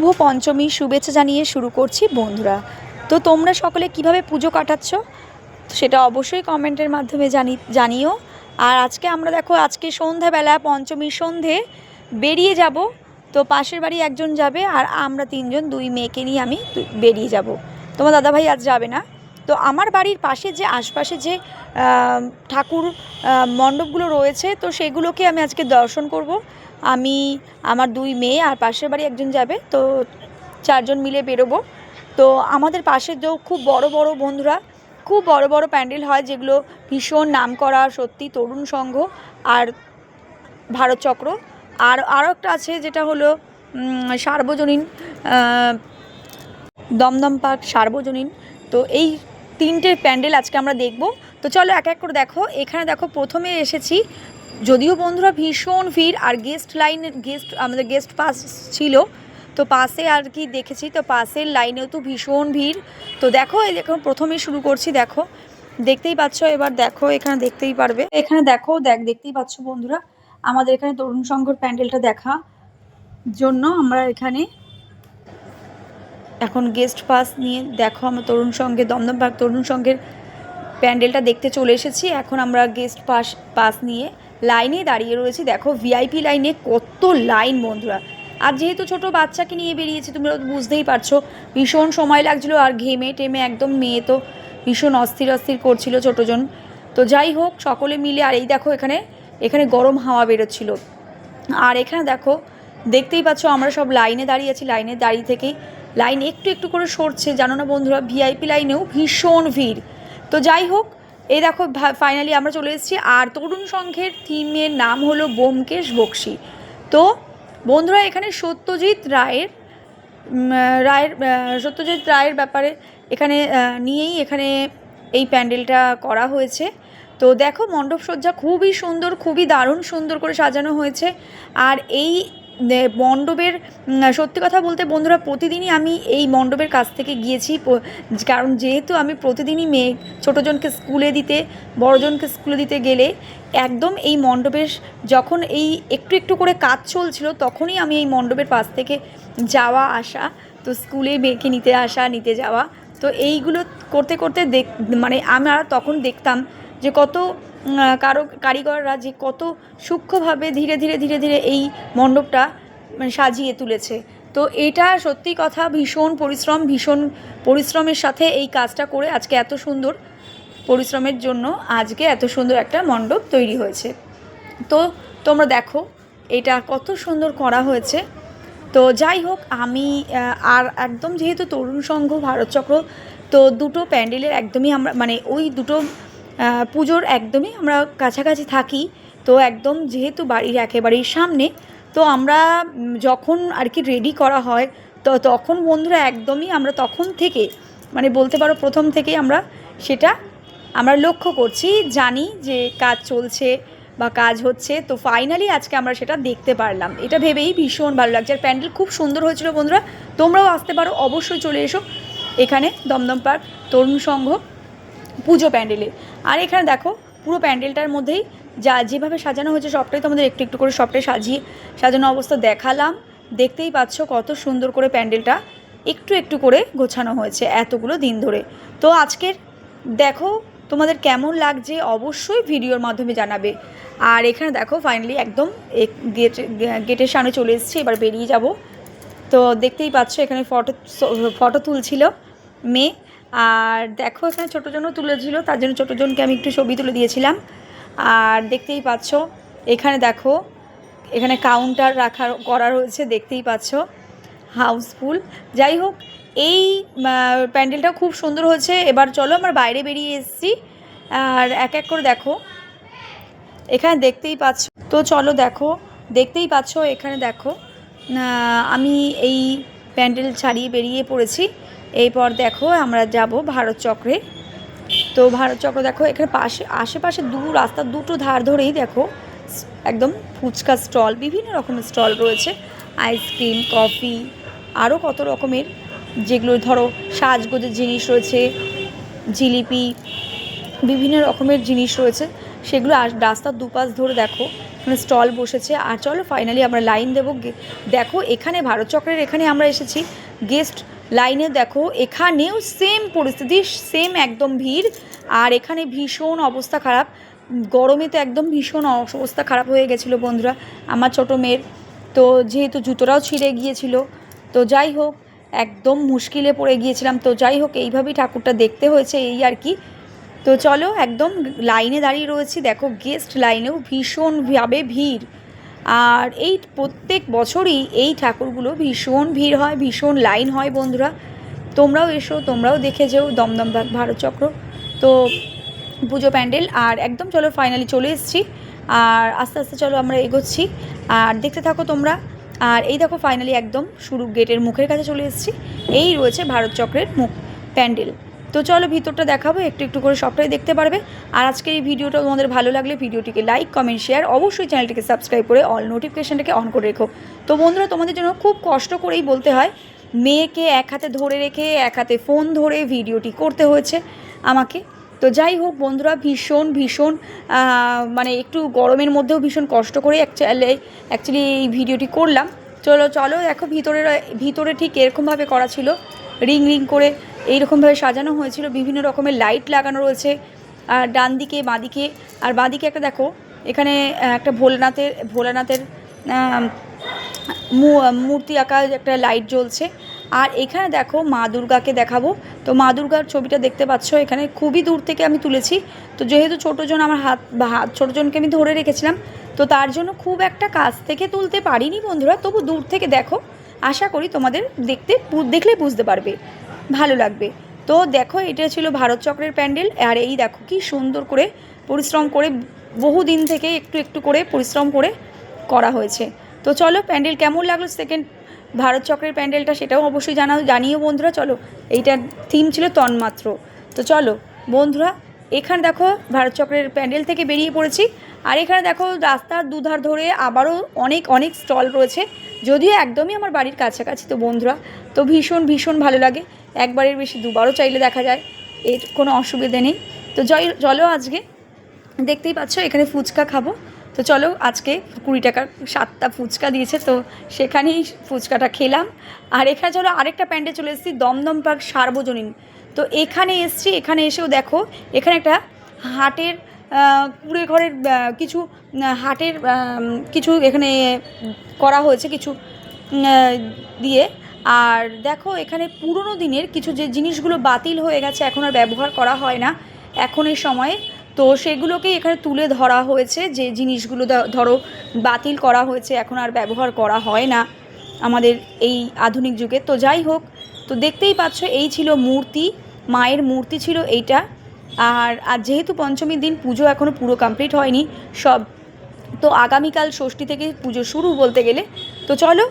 শুভ পঞ্চমী শুভেচ্ছা জানিয়ে শুরু করছি বন্ধুরা। তো তোমরা সকলে কীভাবে পুজো কাটাচ্ছ সেটা অবশ্যই কমেন্টের মাধ্যমে জানি জানিও। আর আজকে আমরা দেখো, আজকে সন্ধ্যাবেলা পঞ্চমীর সন্ধে বেরিয়ে যাব। তো পাশের বাড়ি একজন যাবে আর আমরা তিনজন দুই মেয়েকে নিয়ে আমি বেরিয়ে যাব। তোমার দাদাভাই আজ যাবে না। তো আমার বাড়ির পাশে যে আশপাশে যে ঠাকুর মণ্ডপগুলো রয়েছে, তো সেগুলোকে আমি আজকে দর্শন করব। আমি, আমার দুই মেয়ে আর পাশের বাড়ি একজন যাবে, তো চারজন মিলে বেরোবো। তো আমাদের পাশে যে খুব বড় বড় বন্ধুরা, খুব বড় বড় প্যান্ডেল হয় যেগুলো ভীষণ নাম করা সত্যি তরুণ সংঘ আর ভারত চক্র। আর আরও একটা আছে যেটা হলো সার্বজনীন দমদম পার্ক সার্বজনীন। তো এই তিনটে প্যান্ডেল আজকে আমরা দেখব। তো চলো এক এক করে দেখো। এখানে দেখো প্রথমে এসেছি যদিও বন্ধুরা ভীষণ ভিড় আর গেস্ট লাইন গেস্ট আমাদের গেস্ট পাস ছিল, তো পাশে আর কি দেখেছি, তো পাশের লাইনেও তো ভীষণ ভিড়। তো দেখো, এই দেখো প্রথমেই শুরু করছি, দেখো। দেখতেই পাচ্ছ, এবার দেখো, এখানে দেখতেই পারবে। এখানে দেখো, দেখ, দেখতেই পাচ্ছ বন্ধুরা, আমাদের এখানে তরুণ সংঘর প্যান্ডেলটা দেখা জন্য আমরা এখানে এখন গেস্ট পাস নিয়ে, দেখো, আমরা তরুণ সঙ্গে দমদম পার্ক তরুণ সঙ্গের প্যান্ডেলটা দেখতে চলে এসেছি। এখন আমরা গেস্ট পাস পাস নিয়ে লাইনে দাঁড়িয়ে রয়েছি। দেখো ভিআইপি লাইনে কত লাইন বন্ধুরা। আর যেহেতু ছোট বাচ্চাকে নিয়ে বেরিয়েছি তুমি বুঝতেই পারছ, ভীষণ সময় লাগছিল আর ঘেমে টেমে একদম মেয়ে তো ভীষণ অস্থির অস্থির করছিল ছোটোজন। তো যাই হোক, সকলে মিলে, আর এই দেখো এখানে এখানে গরম হাওয়া বেরোচ্ছিল। আর এখানে দেখো, দেখতেই পাচ্ছ আমরা সব লাইনে দাঁড়িয়ে আছি, লাইনে দাঁড়িয়ে থেকেই লাইন একটু একটু করে সরছে। জানো না বন্ধুরা ভিআইপি লাইনেও ভীষণ ভিড়। তো যাই হোক এই দেখো ফাইনালি আমরা চলে এসেছি। আর তরুণ সংঘের থিমের নাম হলো বোমকেশ বক্সি। তো বন্ধুরা, এখানে সত্যজিৎ রায়ের রায়ের সত্যজিৎ রায়ের ব্যাপারে এখানে নিয়েই এখানে এই প্যান্ডেলটা করা হয়েছে। তো দেখো মণ্ডপ সজ্জা খুবই সুন্দর, খুবই দারুণ সুন্দর করে সাজানো হয়েছে। আর এই মণ্ডপের সত্যি কথা বলতে বন্ধুরা প্রতিদিনই আমি এই মণ্ডপের কাছ থেকে গিয়েছি কারণ যেহেতু আমি প্রতিদিনই মেয়ে ছোটোজনকে স্কুলে দিতে বড়জনকে স্কুলে দিতে গেলে একদম এই মণ্ডপের যখন এই একটু একটু করে কাজ চলছিল, তখনই আমি এই মণ্ডপের পাশ থেকে যাওয়া, আসা, তো স্কুলে মেয়েকে নিতে আসা, নিতে যাওয়া, তো এইগুলো করতে করতে দেখ মানে আমরা তখন দেখতাম যে কত কারও কারিগররা যে কত সূক্ষ্মভাবে ধীরে ধীরে ধীরে ধীরে এই মণ্ডপটা মানে সাজিয়ে তুলেছে। তো এটা সত্যি কথা ভীষণ পরিশ্রম, ভীষণ পরিশ্রমের সাথে এই কাজটা করে আজকে এত সুন্দর পরিশ্রমের জন্য আজকে এত সুন্দর একটা মণ্ডপ তৈরি হয়েছে। তো তোমরা দেখো, এটা কত সুন্দর করা হয়েছে। তো যাই হোক, আমি আর একদম যেহেতু তরুণ সংঘ, ভারত চক্র, তো দুটো প্যান্ডেলের একদমই আমরা মানে ওই দুটো পুজোর একদমই আমরা কাছাকাছি থাকি, তো একদম যেহেতু বাড়ির একেবারেই সামনে, তো আমরা যখন আর কি রেডি করা হয়, তো তখন বন্ধুরা একদমই আমরা তখন থেকে মানে বলতে পারো প্রথম থেকেই আমরা সেটা আমরা লক্ষ্য করছি, জানি যে কাজ চলছে বা কাজ হচ্ছে, তো ফাইনালি আজকে আমরা সেটা দেখতে পারলাম। এটা ভেবেই ভীষণ ভালো লাগছে। আর প্যান্ডেল খুব সুন্দর হয়েছিল বন্ধুরা, তোমরাও আসতে পারো, অবশ্যই চলে এসো এখানে দমদম পার্ক তরুণ সংঘ পুজো প্যান্ডেলে। আর এখানে দেখো, পুরো প্যান্ডেলটার মধ্যেই যা যেভাবে সাজানো হয়েছে সবটাই তোমাদের একটু একটু করে সবটাই সাজিয়ে সাজানো অবস্থা দেখালাম। দেখতেই পাচ্ছ কত সুন্দর করে প্যান্ডেলটা একটু একটু করে গোছানো হয়েছে এতগুলো দিন ধরে। তো আজকের দেখো তোমাদের কেমন লাগছে অবশ্যই ভিডিওর মাধ্যমে জানাবে। আর এখানে দেখো ফাইনালি একদম গেট গেটের সামনে চলে এসেছি, এবার বেরিয়ে যাব। তো দেখতেই পাচ্ছ এখানে ফটো ফটো তুলছিল মেয়ে। আর দেখো এখানে ছোটো জনও তুলেছিল, তার জন্য ছোটো জনকে আমি একটু ছবি তুলে দিয়েছিলাম। আর দেখতেই পাচ্ছ, এখানে দেখো, এখানে কাউন্টার রাখা, করা রয়েছে, দেখতেই পাচ্ছ হাউসফুল যাই হোক, এই প্যান্ডেলটা খুব সুন্দর হয়েছে। এবার চলো আমরা বাইরে বেরিয়ে এসেছি। আর এক এক করে দেখো। এখানে দেখতেই পাচ্ছ, তো চলো দেখো, দেখতেই পাচ্ছ, এখানে দেখো আমি এই প্যান্ডেল ছাড়িয়ে বেরিয়ে পড়েছি। এরপর দেখো আমরা যাব ভারত চক্রে। তো ভারত চক্র দেখো, এখানে পাশে আশেপাশে দু রাস্তার দুটো ধার ধরেই দেখো, একদম ফুচকা স্টল, বিভিন্ন রকমের স্টল রয়েছে। আইসক্রিম, কফি আরও কত রকমের, যেগুলো ধরো সাজগোজের জিনিস রয়েছে, জিলিপি, বিভিন্ন রকমের জিনিস রয়েছে। সেগুলো রাস্তার দুপাশ ধরে দেখো, এখানে স্টল বসেছে। আর চলো ফাইনালি আমরা লাইন দেবো দেখো এখানে ভারত চক্রের এখানে আমরা এসেছি। গেস্ট লাইনে দেখো, এখানেও সেম পরিস্থিতি সেম একদম ভিড়। আর এখানে ভীষণ অবস্থা খারাপ। গরমে তো একদম ভীষণ অবস্থা খারাপ হয়ে গেছিল বন্ধুরা, আমার ছোটো মেয়ের। তো যেহেতু জুতোটাও ছিঁড়ে গিয়েছিল, তো যাই হোক, একদম মুশকিলে পড়ে গিয়েছিলাম। তো যাই হোক, এইভাবেই ঠাকুরটা দেখতে হয়েছে এই আর কি। তো চলো, একদম লাইনে দাঁড়িয়ে রয়েছি। দেখো গেস্ট লাইনেও ভীষণভাবে ভিড়। আর এই প্রত্যেক বছরই এই ঠাকুরগুলো ভীষণ ভিড় হয়, ভীষণ লাইন হয় বন্ধুরা। তোমরাও এসো, তোমরাও দেখে যেও দমদম ভা- ভারত চক্র। তো পুজো প্যান্ডেল, আর একদম চলো ফাইনালি চলে এসেছি। আর আস্তে আস্তে চলো আমরা এগোচ্ছি। আর দেখতে থাকো তোমরা। আর এই দেখো ফাইনালি একদম শুরু গেটের মুখের কাছে চলে এসেছি। এই রয়েছে ভারত চক্রের মুখ প্যান্ডেল। তো চলো ভিতরটা দেখাবো, একটু একটু করে সবটাই দেখতে পারবে। আর আজকের এই ভিডিওটা তোমাদের ভালো লাগলে ভিডিওটিকে লাইক কমেন্ট শেয়ার অবশ্যই চ্যানেলটিকে সাবস্ক্রাইব করে অল নোটিফিকেশনটাকে অন করে রেখো। তো বন্ধুরা, তোমাদের জন্য খুব কষ্ট করেই বলতে হয়, মেয়েকে এক হাতে ধরে রেখে, এক হাতে ফোন ধরে ভিডিওটি করতে হয়েছে আমাকে। তো যাই হোক বন্ধুরা, ভীষণ ভীষণ মানে একটু গরমের মধ্যেও ভীষণ কষ্ট করে অ্যাকচুয়ালি এই ভিডিওটি করলাম। চলো চলো, দেখো ভিতরে ভিতরে ঠিক এরকমভাবে করা ছিল। রিং রিং করে এইরকমভাবে সাজানো হয়েছিল, বিভিন্ন রকমের লাইট লাগানো রয়েছে, আর ডান দিকে বাঁদিকে, আর বাঁদিকে একটা দেখো, এখানে একটা ভোলানাথের ভোলানাথের মূর্তি আঁকা একটা লাইট জ্বলছে। আর এখানে দেখো, মা দুর্গাকে দেখাবো। তো মা দুর্গার ছবিটা দেখতে পাচ্ছ, এখানে খুবই দূর থেকে আমি তুলেছি। তো যেহেতু ছোটোজন আমার হাত হাত ছোটোজনকে আমি ধরে রেখেছিলাম, তো তার জন্য খুব একটা কাছ থেকে তুলতে পারিনি বন্ধুরা। তবু দূর থেকে দেখো, আশা করি তোমাদের দেখতে, দেখলে বুঝতে পারবে। ভালো লাগবে। তো দেখো, এটা ছিল ভারত চক্রের প্যান্ডেল। আর এই দেখো, কি সুন্দর করে পরিশ্রম করে, বহু দিন থেকে একটু একটু করে পরিশ্রম করে করা হয়েছে। তো চলো, প্যান্ডেল কেমন লাগল সেকেন্ড ভারত চক্রের প্যান্ডেলটা সেটাও অবশ্যই জানাও জানিও বন্ধুরা। চলো, এইটার থিম ছিল তন্মাত্র। তো চলো, বন্ধুরা, এখানে দেখো ভারত চক্রের প্যান্ডেল থেকে বেরিয়ে পড়েছি। আর এখানে দেখো, রাস্তার দুধার ধরে আবারও অনেক অনেক স্টল রয়েছে। যদিও একদমই আমার বাড়ির কাছাকাছি তো বন্ধুরা। তো ভীষণ ভীষণ ভালো লাগে। একবারের বেশি, দুবারও চাইলে দেখা যায়। এর কোনো অসুবিধে নেই। তো জয়, চলো আজকে। দেখতেই পাচ্ছ, এখানে ফুচকা খাব। তো চলো আজকে কুড়ি টাকার সাতটা ফুচকা দিয়েছে, তো সেখানেই ফুচকাটা খেলাম। আর এখানে চলো আরেকটা প্যান্ডে চলে এসেছি, দমদম পার্ক সার্বজনীন। তো এখানে এসছি, এখানে এসেও দেখো, এখানে একটা হাটের কুড়ে ঘরের কিছু হাটের কিছু এখানে করা হয়েছে, কিছু দিয়ে। আর দেখো, এখানে পুরনো দিনের কিছু যে জিনিসগুলো বাতিল হয়ে গেছে, এখন আর ব্যবহার করা হয় না এখন এই সময়ে। তো সেগুলোকেই এখানে তুলে ধরা হয়েছে, যে জিনিসগুলো ধরো বাতিল করা হয়েছে, এখন আর ব্যবহার করা হয় না আমাদের এই আধুনিক যুগে। তো যাই হোক, তো দেখতেই পাচ্ছ, এই ছিল মূর্তি, মায়ের মূর্তি ছিল এইটা। আর আর যেহেতু পঞ্চমীর দিন পুজো এখনও পুরো কমপ্লিট হয়নি, সব, তো আগামীকাল ষষ্ঠী থেকে পুজো শুরু বলতে গেলে। তো চলো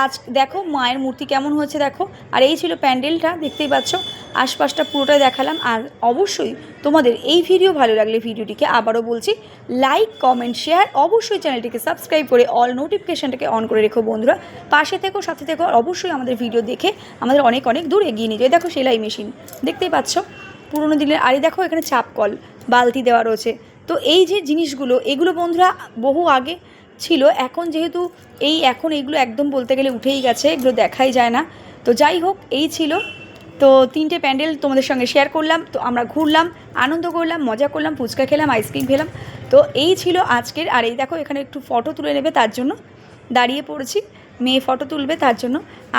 আজ দেখো মায়ের মূর্তি কেমন হয়েছে দেখো। আর এই ছিল প্যান্ডেলটা, দেখতেই পাচ্ছ। আশপাশটা পুরোটাই দেখালাম। আর অবশ্যই তোমাদের এই ভিডিও ভালো লাগলে ভিডিওটিকে আবারও বলছি লাইক কমেন্ট শেয়ার অবশ্যই চ্যানেলটিকে সাবস্ক্রাইব করে অল নোটিফিকেশানটাকে অন করে রেখো বন্ধুরা। পাশে থেকো, সাথে থেকো অবশ্যই আমাদের ভিডিও দেখে আমাদের অনেক অনেক দূর এগিয়ে নিয়ে যায় দেখো সেলাই মেশিন দেখতেই পাচ্ছ? পুরোনো দিনের, আরে দেখো এখানে চাপকল, বালতি দেওয়া রয়েছে। তো এই যে জিনিসগুলো, এগুলো বন্ধুরা বহু আগে ছিল, এখন যেহেতু এই, এখন এগুলো একদম বলতে গেলে উঠেই গেছে, এগুলো দেখাই যায় না। তো যাই হোক, এই ছিল। তো তিনটে প্যান্ডেল তোমাদের সঙ্গে শেয়ার করলাম, তো আমরা ঘুরলাম, আনন্দ করলাম, মজা করলাম, ফুচকা খেলাম আইসক্রিম খেলাম। তো এই ছিল আজকের, আর এই দেখো এখানে একটু ফটো তুলে নেবে তার জন্য। দাঁড়িয়ে পড়েছি, মেয়ে ফটো তুলবে তার জন্য।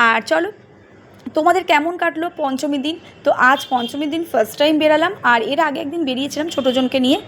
আর চলো, তোমাদের কেমন কাটলো পঞ্চমী দিন? তো আজ পঞ্চমীর দিন ফার্স্ট টাইম বেরালাম, আর এর আগে একদিন বেরিয়েছিলাম ছোটোজনকে নিয়ে।